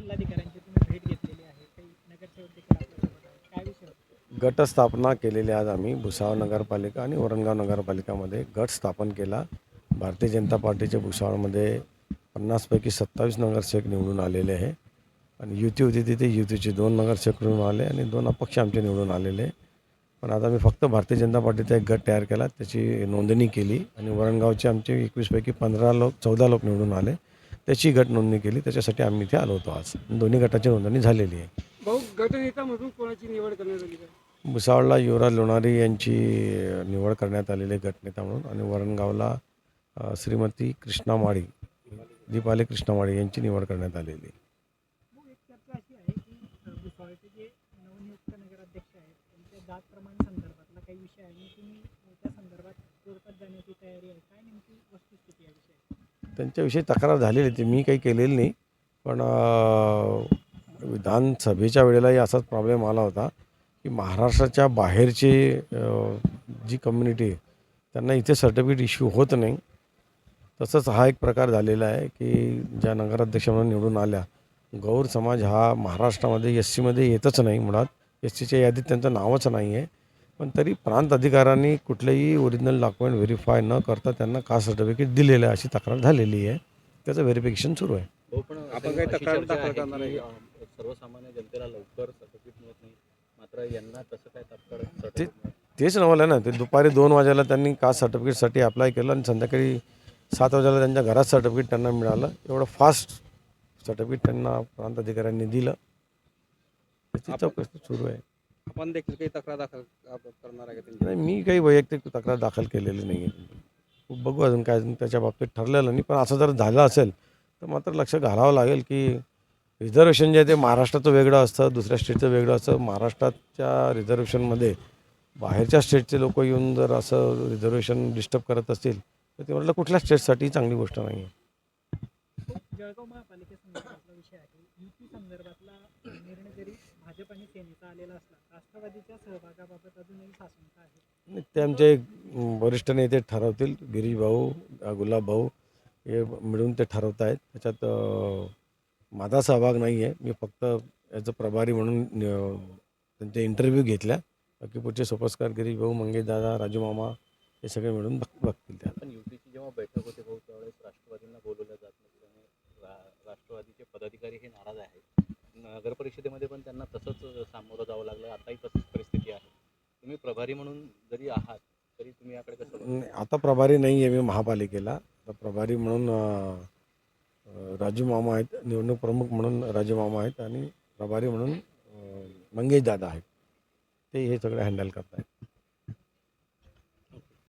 जिल्हाधिकाऱ्यांची तुम्ही भेट घेतलेली आहे. काही नगरसेवक देखील आपल्यासोबत आहेत. काय विषय होता? गटस्थापना केलेली आज आम्ही भुसावळ नगरपालिका आणि वरणगाव नगरपालिकामध्ये गट स्थापन केला. भारतीय जनता पार्टीच्या भुसावळमध्ये पन्नासपैकी सत्तावीस नगरसेवक निवडून आलेले आहे. आणि युती होती तिथे युतीचे दोन नगरसेवक निवडून आले आणि दोन अपक्ष आमचे निवडून आलेले. आहे. पण आता मी फक्त भारतीय जनता पार्टीचा एक गट तयार केला त्याची नोंदणी केली आणि वरणगावचे आमचे एकवीसपैकी पंधरा लोक चौदा लोक निवडून आले. त्याची गट नोंदणी केली त्याच्यासाठी आम्ही इथे आलो होतो आज. दोन्ही गटाची नोंदणी झालेली आहे. भाऊ गटनेतामधून कोणाची निवड करण्यात आली का भुसावळला युवराज लोणारी यांची निवड करण्यात आलेली आहे गटनेता म्हणून. आणि वरणगावला अ, श्रीमती कृष्णा माळी दीपाली कृष्णा माळी यांची निवड करण्यात आलेली आहे. मग एक चर्चा अशी आहे की अ, भुसावळचे जे नवनियुक्त नगराध्यक्ष आहेत त्यांच्या जात प्रमाण संदर्भातला काही विषय आहे. आणि तुम्ही अ, त्या संदर्भात कोर्टात जाण्याची तयारी आहे काय नेमकी वस्तुस्थिती आहे विषय त्यांच्याविषयी तक्रार झालेली आहे ती मी काही केलेली नाही. पण विधानसभेच्या वेळेलाही असाच प्रॉब्लेम आला होता की महाराष्ट्राच्या बाहेरची जी कम्युनिटी आहे त्यांना इथे सर्टिफिकेट इश्यू होत नाही. तसंच हा एक प्रकार झालेला आहे की ज्या नगराध्यक्ष म्हणून निवडून आल्या गौर समाज हा महाराष्ट्रामध्ये एस सीमध्ये येतच नाही मुळात. एस सीच्या यादीत त्यांचं नावच नाही आहे पण तरी प्रांत अधिकाऱ्यांनी कुठलेही ओरिजिनल डॉक्युमेंट व्हेरीफाय न करता त्यांना कास्ट सर्टिफिकेट दिलेलं आहे अशी तक्रार झालेली आहे. त्याचं व्हेरिफिकेशन सुरू आहे. हो पण आपण काही तक्रार दाखल आहे करणार सर्वसामान्य जनतेला लवकर सर्टिफिकेट मिळत नाही. मात्र यांना तसं काय ते तेच नवलं ना. ते दुपारी दोन वाजेला त्यांनी कास्ट सर्टिफिकेटसाठी अप्लाय केलं आणि संध्याकाळी सात वाजेला त्यांच्या घरात सर्टिफिकेट त्यांना मिळालं. एवढं फास्ट सर्टिफिकेट त्यांना प्रांत अधिकाऱ्यांनी दिलं. त्याची चौकशी सुरू आहे. आपण देखील काही तक्रार दाखल आप- करणार आहे का त्यांची? नाही मी काही वैयक्तिक तक्रार दाखल केलेली नाही आहे बघू अजून काय अजून त्याच्या बाबतीत ठरलेलं नाही पण असं जर झालं असेल तर मात्र लक्ष घालावं लागेल की रिझर्वेशन जे आहे ते महाराष्ट्राचं वेगळं असतं दुसऱ्या स्टेटचं वेगळं असतं. महाराष्ट्राच्या रिझर्वेशनमध्ये बाहेरच्या स्टेटचे लोक येऊन जर असं रिझर्वेशन डिस्टर्ब करत असतील तर ते म्हटलं कुठल्या स्टेटसाठी चांगली गोष्ट नाही आहे जळगाव महापालिकेसंदर्भातला विषय आहे. युती संदर्भातला भाजप आणि सेनेचा आलेला असला राष्ट्रवादीच्या सहभागाबाबत अजूनही साशंका आहे. ते आमचे वरिष्ठ नेते ठरवतील गिरीश भाऊ गुलाब भाऊ हे मिळून ते ठरवत आहेत त्याच्यात माझा सहभाग नाही आहे मी फक्त याचं प्रभारी म्हणून त्यांचे इंटरव्ह्यू घेतल्या. बाकी पुढचे सोपस्कार गिरीश भाऊ मंगेश दादा राजू मामा हे सगळे मिळून बघ बघतील त्या पण युतीची जेव्हा बैठक होते भाऊ त्यावेळेस राष्ट्रवादींना बोलवलं जात नसल्याने रा- राष्ट्रवादीचे पदाधिकारी हे नाराज आहेत. नगर परिषदेमध्ये पण त्यांना तसंच सामोरं जावं लागलं. आताही तसंच परिस्थिती आहे. तुम्ही प्रभारी म्हणून जरी आहात तरी तुम्ही याकडे कसं आता प्रभारी नाही आहे मी महापालिकेला. आता प्रभारी म्हणून राजू मामा आहेत निवडणूक प्रमुख म्हणून राजू मामा आहेत आणि प्रभारी म्हणून मंगेश दादा आहेत. ते हे सगळं हँडल करत आहेत